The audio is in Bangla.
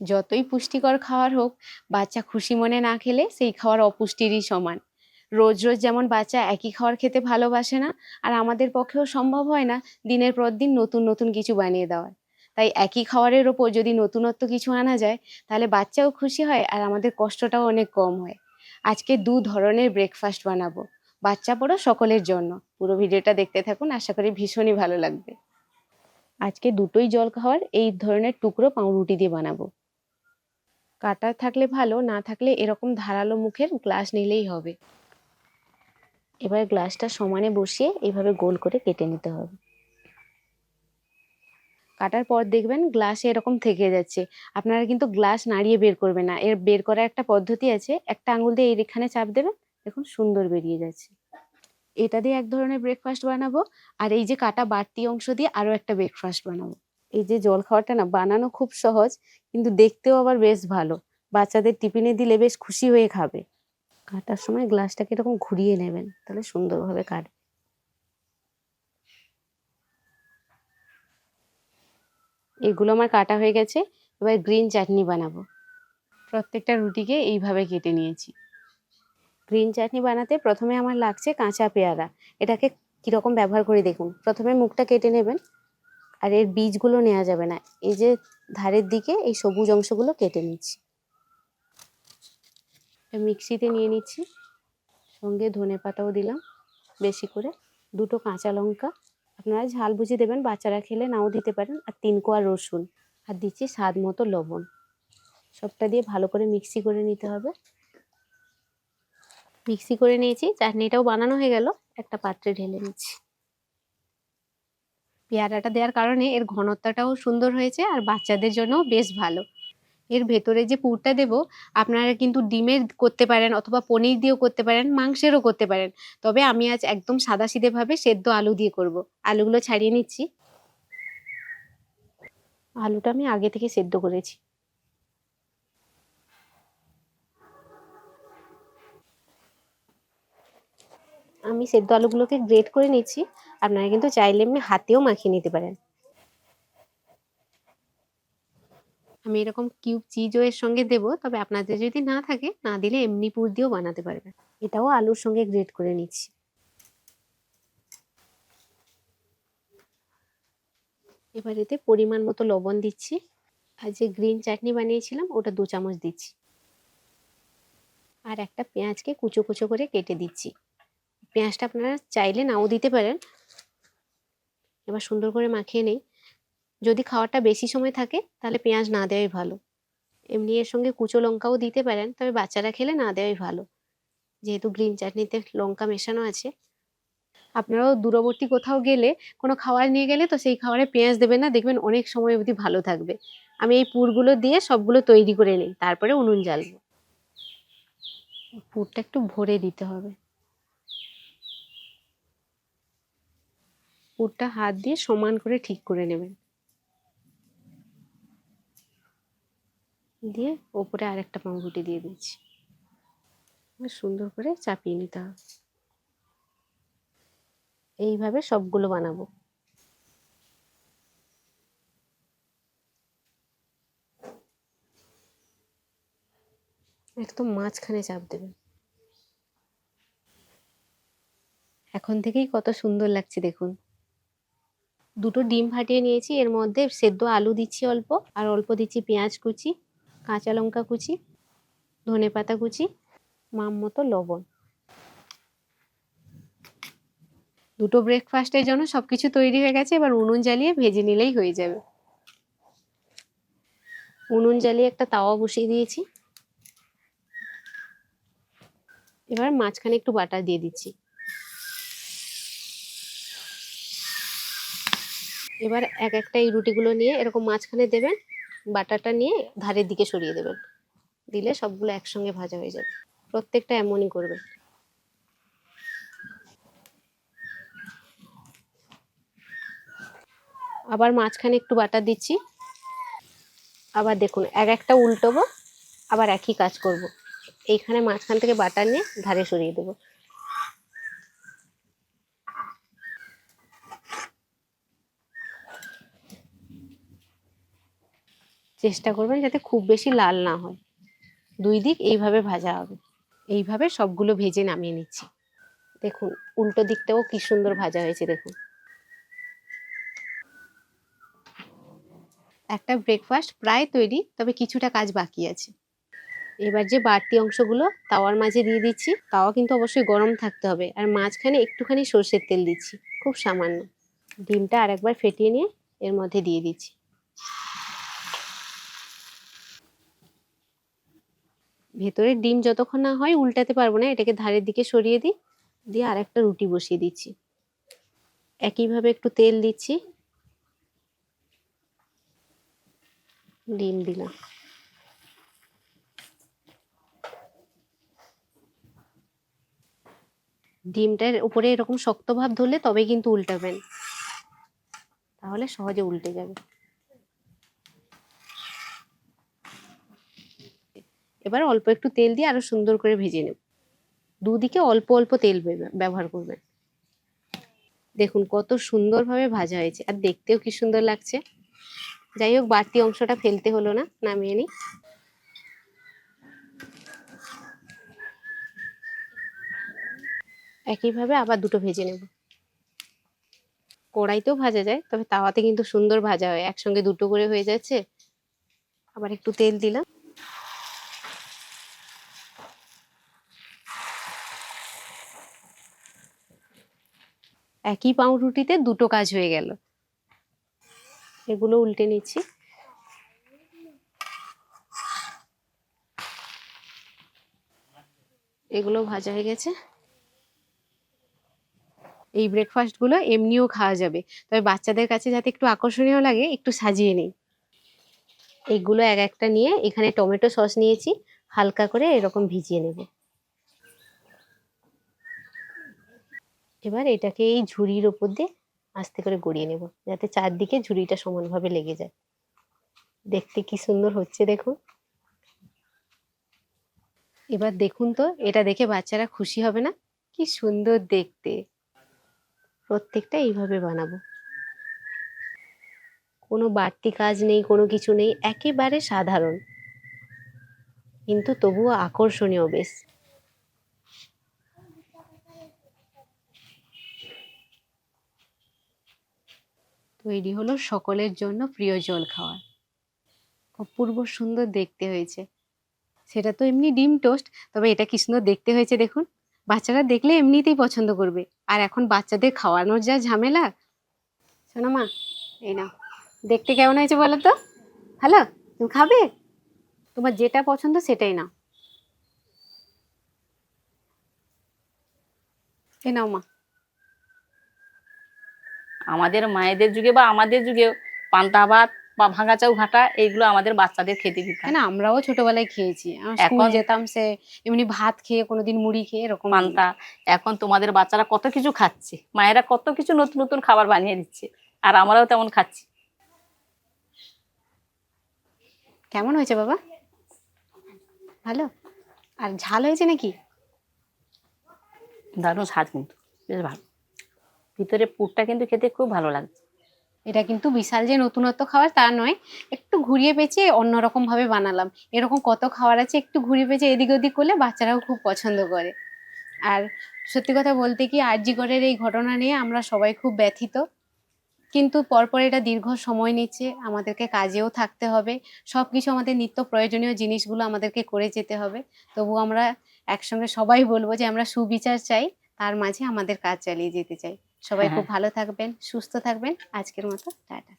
যতই পুষ্টিকর খাওয়ার হোক, বাচ্চা খুশি মনে না খেলে সেই খাওয়ার অপুষ্টিরই সমান। রোজ রোজ যেমন বাচ্চা একই খাবার খেতে ভালোবাসে না, আর আমাদের পক্ষেও সম্ভব হয় না দিনের পর দিন নতুন নতুন কিছু বানিয়ে দেওয়ার। তাই একই খাবারের ওপর যদি নতুনত্ব কিছু আনা যায়, তাহলে বাচ্চাও খুশি হয় আর আমাদের কষ্টটাও অনেক কম হয়। আজকে দু ধরনের ব্রেকফাস্ট বানাবো। বাচ্চা বড় সকলের জন্য। পুরো ভিডিওটা দেখতে থাকুন, আশা করি ভীষণই ভালো লাগবে। আজকে দুটোই জল খাওয়ার এই ধরনের টুকরো পাউরুটি দিয়ে বানাবো। কাটা থাকলে ভালো, না থাকলে এরকম ধারালো মুখের গ্লাস নিলেই হবে। এবার গ্লাসটা সমানে বসিয়ে এইভাবে গোল করে কেটে নিতে হবে। কাটার পর দেখবেন গ্লাসে এরকম থেকে যাচ্ছে। আপনারা কিন্তু গ্লাস নাড়িয়ে বের করবেন না। এর বের করার একটা পদ্ধতি আছে। একটা আঙুল দিয়ে এখানে চাপ দেবেন, দেখুন সুন্দর বেরিয়ে যাচ্ছে। এটা দিয়ে এক ধরনের ব্রেকফাস্ট বানাবো। আর এই যে কাটা বাড়তি অংশ দিয়ে আরও একটা ব্রেকফাস্ট বানাবো। এই যে জল খাওয়াটা না বানানো খুব সহজ, কিন্তু দেখতেও আবার বেশ ভালো। বাচ্চাদের টিফিনে দিলে বেশ খুশি হয়ে খাবে। কাটার সময় গ্লাসটাকে এরকম ঘুরিয়ে নেবেন, তাহলে সুন্দরভাবে কাটবে। এগুলো আমার কাটা হয়ে গেছে, এবার গ্রিন চাটনি বানাবো। প্রত্যেকটা রুটিকে এইভাবে কেটে নিয়েছি। গ্রিন চাটনি বানাতে প্রথমে আমার লাগছে কাঁচা পেয়ারা। এটাকে কীরকম ব্যবহার করে দেখুন, প্রথমে মুখটা কেটে নেবেন। আর এর বীজগুলো নেওয়া যাবে না। এই যে ধারের দিকে এই সবুজ অংশগুলো কেটে নিচ্ছি। মিক্সিতে নিয়ে নিচ্ছি। সঙ্গে ধনে পাতাও দিলাম বেশি করে। দুটো কাঁচা লঙ্কা। আপনারা ঝাল বুঝে দেবেন, বাচ্চারা খেলে নাও দিতে পারেন। আর তিন কোয়া রসুন। আর দিচ্ছি স্বাদ মতো লবণ। সবটা দিয়ে ভালো করে মিক্সি করে নিতে হবে। মিক্সি করে নিয়েছি। চাটনিটাও বানানো হয়ে গেল। একটা পাত্রে ঢেলে নিচ্ছি। পেয়ারাটা দেওয়ার কারণে এর ঘনত্বটাও সুন্দর হয়েছে আর বাচ্চাদের জন্য বেশ ভালো। এর ভেতরে যে পুরটা দেব, আপনারা কিন্তু ডিমের করতে পারেন অথবা পনির দিয়েও করতে পারেন, মাংসেরও করতে পারেন। তবে আমি আজ একদম সাদাসিধে ভাবে সেদ্ধ আলু দিয়ে করব। আলুগুলো ছাড়িয়ে নিচ্ছি। আলুটা আমি আগে থেকে সেদ্ধ করেছি। আমি সেদ্ধ আলুগুলোকে গ্রেট করে নিচ্ছি। আপনারা কিন্তু চাইলে এমনি হাতেও মাখিয়ে নিতে পারেন। আমি এরকম কিউব চিজও এর সঙ্গে দেব, তবে আপনাদের যদি না থাকে, না দিলে এমনি পুর দিয়েও বানাতে পারবেন। এটাও আলুর সঙ্গে গ্রেট করে নিচ্ছি। এবার এতে পরিমাণ মতো লবণ দিচ্ছি। আর যে গ্রিন চাটনি বানিয়েছিলাম, ওটা দু চামচ দিচ্ছি। আর একটা পেঁয়াজকে কুচো কুচো করে কেটে দিচ্ছি। পেঁয়াজটা আপনারা চাইলে নাও দিতে পারেন। এবার সুন্দর করে মাখিয়ে নেই। যদি খাওয়াটা বেশি সময় থাকে, তাহলে পেঁয়াজ না দেওয়াই ভালো। এমনি এর সঙ্গে কুচো লঙ্কাও দিতে পারেন, তবে বাচ্চারা খেলে না দেওয়াই ভালো। যেহেতু গ্রিন চাটনিতে লঙ্কা মেশানো আছে। আপনারাও দূরবর্তী কোথাও গেলে, কোনো খাবার নিয়ে গেলে তো সেই খাবারে পেঁয়াজ দেবেন না, দেখবেন অনেক সময় অবধি ভালো থাকবে। আমি এই পুরগুলো দিয়ে সবগুলো তৈরি করে নিই, তারপরে উনুন জ্বালবো। পুরটা একটু ভরে দিতে হবে। পুরটা হাত দিয়ে সমান করে ঠিক করে নেবেন। দিয়ে ওপরে আরেকটা পাউরুটি দিয়ে দিচ্ছি। সুন্দর করে চাপিয়ে নিতে হবে। এইভাবে সবগুলো বানাবো। একদম মাঝখানে চাপ দেবেন। এখন থেকেই কত সুন্দর লাগছে দেখুন। দুটো ডিম ফাটিয়ে নিয়েছি। এর মধ্যে সেদ্ধ আলু দিচ্ছি অল্প, আর অল্প দিচ্ছি পেঁয়াজ কুচি, কাঁচা লঙ্কা কুচি, ধনে পাতা কুচি মাম মতো লবণ। দুটো ব্রেকফাস্টের জন্য সব কিছু তৈরি হয়ে গেছে। এবার উনুন জ্বালিয়ে ভেজে নিলেই হয়ে যাবে। উনুন জ্বালিয়ে একটা তাওয়া বসিয়ে দিয়েছি। এবার মাঝখানে একটু বাটার দিয়ে দিচ্ছি। এবার এক একটা এই রুটিগুলো নিয়ে এরকম মাঝখানে দেবেন, বাটারটা নিয়ে ধারের দিকে সরিয়ে দেবেন। দিলে সবগুলো একসঙ্গে ভাজা হয়ে যাবে। প্রত্যেকটা এমনই করবেন। আবার মাঝখানে একটু বাটার দিচ্ছি। আবার দেখুন, এক একটা উল্টোবো, আবার একই কাজ করব। এইখানে মাঝখান থেকে বাটার নিয়ে ধারে সরিয়ে দেবো। চেষ্টা করবেন যাতে খুব বেশি লাল না হয়। দুই দিক এইভাবে ভাজা হবে। এইভাবে সবগুলো ভেজে নামিয়ে নিচ্ছি। দেখুন, উল্টো দিকটাও কি সুন্দর ভাজা হয়েছে, দেখুন। একটা ব্রেকফাস্ট প্রায় তৈরি, তবে কিছুটা কাজ বাকি আছে। এবার যে বাড়তি অংশগুলো তাওয়ার মাঝে দিয়ে দিচ্ছি তাওয়া কিন্তু অবশ্যই গরম থাকতে হবে। আর মাঝখানে একটুখানি সর্ষের তেল দিচ্ছি, খুব সামান্য। ডিমটা আরেকবার ফেটিয়ে নিয়ে এর মধ্যে দিয়ে দিচ্ছি। ভেতরের ডিম যতক্ষণ না হয় উল্টাতে পারব না, এটাকে ধারের দিকে সরিয়ে দিই, দিয়ে আর একটা রুটি বসিয়ে দিচ্ছি। একইভাবে একটু তেল দিচ্ছি। ডিম দিলাম। ডিমটার উপরে এরকম শক্ত ভাব ধরলে তবে কিন্তু উল্টাবেন। তাহলে সহজে উল্টে যাবে। এবার অল্প একটু তেল দিয়ে আরও সুন্দর করে ভেজে নেব। দুদিকে অল্প অল্প তেল ব্যবহার করবেন। দেখুন কত সুন্দরভাবে ভাজা হয়েছে আর দেখতেও কি সুন্দর লাগছে। যাই হোক, বাড়তি অংশটা ফেলতে হলো না, নামিয়ে নিই। একইভাবে আবার দুটো ভেজে নেব। কড়াইতেও ভাজা যায়, তবে তাওয়াতে কিন্তু সুন্দর ভাজা হয়। একসঙ্গে দুটো করে হয়ে যাচ্ছে। আবার একটু তেল দিলাম। একই পাউরুটিতে দুটো কাজ হয়ে গেল। এগুলো উল্টে নিচ্ছি। এগুলো ভাজা হয়ে গেছে। এই ব্রেকফাস্টগুলো এমনিও খাওয়া যাবে। তবে বাচ্চাদের কাছে যাতে একটু আকর্ষণীয় লাগে, একটু সাজিয়ে নিই। এইগুলো এক একটা নিয়ে এখানে টমেটো সস নিয়েছি। হালকা করে এরকম ভিজিয়ে নেব। এবার এটাকে এই ঝুড়ির ওপর দিয়ে আস্তে করে গড়িয়ে নেব, যাতে চারদিকে ঝুড়িটা সমানভাবে লেগে যায়। দেখতে কি সুন্দর হচ্ছে দেখুন। এবার দেখুন তো, এটা দেখে বাচ্চারা খুশি হবে না? কি সুন্দর দেখতে। প্রত্যেকটা এইভাবে বানাবো। কোনো বাড়তি কাজ নেই, কোনো কিছু নেই, একেবারে সাধারণ। কিন্তু তবুও আকর্ষণীয় বেশ। তৈরি হলো সকলের জন্য প্রিয় জল খাওয়ার। অপূর্ব সুন্দর দেখতে হয়েছে। সেটা তো এমনি ডিম টোস্ট, তবে এটা কি সুন্দর দেখতে হয়েছে দেখুন। বাচ্চারা দেখলে এমনিতেই পছন্দ করবে। আর এখন বাচ্চাদের খাওয়ানোর যা ঝামেলা। শোনো মা, এই নাও। দেখতে কেমন হয়েছে বলো তো? ভালো? তুমি খাবে? তোমার যেটা পছন্দ সেটাই নাও। এই নাও মা। আমাদের মায়েদের যুগে বা আমাদের যুগে পান্তা ভাত বা ভাঙা চাউ ঘাটা এইগুলো আমাদের বাচ্চাদের খেতে দিতাম হ্যাঁ না আমরাও ছোটবেলায় খেয়েছি। এখন- যেতাম সে এমনি ভাত খেয়ে কোনোদিন মুড়ি খেয়ে এরকম পান্তা এখন তোমাদের বাচ্চারা কত কিছু খাচ্ছে। মায়েরা কত কিছু নতুন নতুন খাবার বানিয়ে দিচ্ছে। আর আমরাও তেমন খাচ্ছি। কেমন হয়েছে বাবা? ভালো? আর ঝাল হয়েছে নাকি? দারুণ স্বাদ কিন্তু। বেশ ভালো। ভিতরে পুরটা কিন্তু খেতে খুব ভালো লাগছে এটা কিন্তু বিশাল যে নতুনত্ব খাবার তা নয়, একটু ঘুরিয়ে পেঁচে অন্যরকম ভাবে বানালাম। এরকম কত খাবার আছে একটু ঘুরিয়ে পেঁচে এদিক ওদিক করলে বাচ্চারাও খুব পছন্দ করে। আর সত্যি কথা বলতে কি, আরজিগড়ের এই ঘটনা নিয়ে আমরা সবাই খুব ব্যথিত। কিন্তু পরপর এটা দীর্ঘ সময় নিচ্ছে, আমাদেরকে কাজেও থাকতে হবে। সব কিছু আমাদের নিত্য প্রয়োজনীয় জিনিসগুলো আমাদেরকে করে যেতে হবে। তবু আমরা একসঙ্গে সবাই বলব যে আমরা সুবিচার চাই, তার মাঝে আমাদের কাজ চালিয়ে যেতে চাই। সবাই খুব হ্যাঁ। ভালো থাকবেন সুস্থ থাকবেন আজকের মতো টাটা